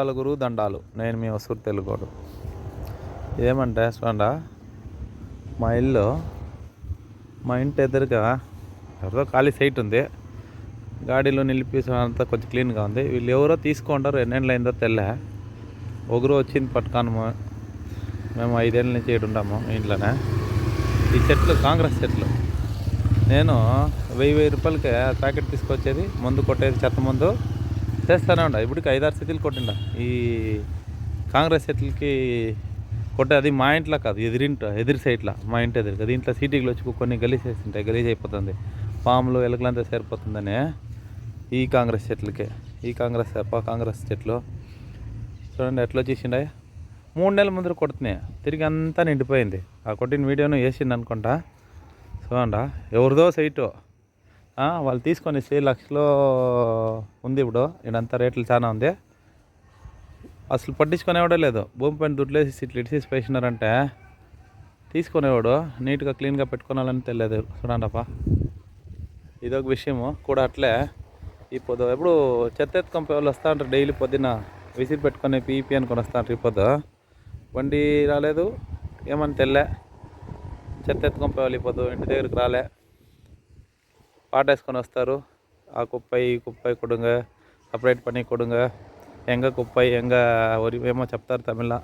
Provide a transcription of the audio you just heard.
నలుగురు దండాలు. నేను మీ వసూరు తెలుగోడు. ఏమంటే చూడండా మా ఇల్లు మా ఇంటి ఎదురుగా ఎవరిదో ఖాళీ సైట్ ఉంది. గాడిలో నిలిపి కొంచెం క్లీన్గా ఉంది. వీళ్ళు ఎవరో తీసుకుంటారు ఎన్నెండ్లు అయిందో తెల్ల. ఒకరు వచ్చింది పట్టుకాను మేము ఐదేళ్ళ నుంచి ఇక్కడ ఉంటాము ఇంట్లోనే. ఈ చెట్లు కాంగ్రెస్ చెట్లు. నేను వెయ్యి వెయ్యి రూపాయలకి ప్యాకెట్ తీసుకొచ్చేది. మందు కొట్టేది చెత్త మందు. చేస్తానే ఉండ. ఇప్పటికి ఐదారు సెటిల్ కొట్టిండ. ఈ కాంగ్రెస్ సెటిల్కి కొట్టే అది మా ఇంట్లో కాదు ఎదిరింట ఎదిరి సైడ్లో మా ఇంటి ఎదురు దీంట్లో సిటీకి వచ్చి కొన్ని గలీజ్ చేస్తుంటాయి గలీజ్ అయిపోతుంది పాములు ఎలుకలంతా సరిపోతుందని ఈ కాంగ్రెస్ చెట్లకి ఈ కాంగ్రెస్ కాంగ్రెస్ చెట్లు చూడండి ఎట్లా వచ్చేసిండే మూడు నెలల ముందర కొడుతున్నాయి. తిరిగి అంతా నిండిపోయింది. ఆ కొట్టిన వీడియోను వేసింది అనుకుంటా చూడండి ఎవరిదో సైటు. వాళ్ళు తీసుకొనేసి లక్షలో ఉంది ఇప్పుడు. ఇడంతా రేట్లు చాలా ఉంది. అసలు పట్టించుకునేవాడే లేదు. భూమి పైన దుడ్లేసి ఇట్లా ఇడిసేసి పేసినారంటే తీసుకునేవాడు. నీట్గా క్లీన్గా పెట్టుకోవాలని తెలియదు. చూడండిపా ఇదొక విషయము. కూడా అట్లే. ఈ పొద్దు ఎప్పుడు చెత్త ఎత్తుకొని వాళ్ళు వస్తూ ఉంటారు. డైలీ పొద్దున్న విసిరి పెట్టుకొని పీపీ అనుకుని వస్తూ ఉంటారు ఈ పొద్దు. బండి రాలేదు. ఏమని తెల్లే. చెత్త ఎత్తుకొని పోవాలి ఈ పొద్దు. ఇంటి దగ్గరికి రాలే. పాటేసుకొని వస్తారు ఆ కుప్పై కుప్పై కొడుంగ సపరేట్ పని కొడుంగ ఎంగ కుప్పై ఎంగ ఒరివేమో చెప్తారు తమిళ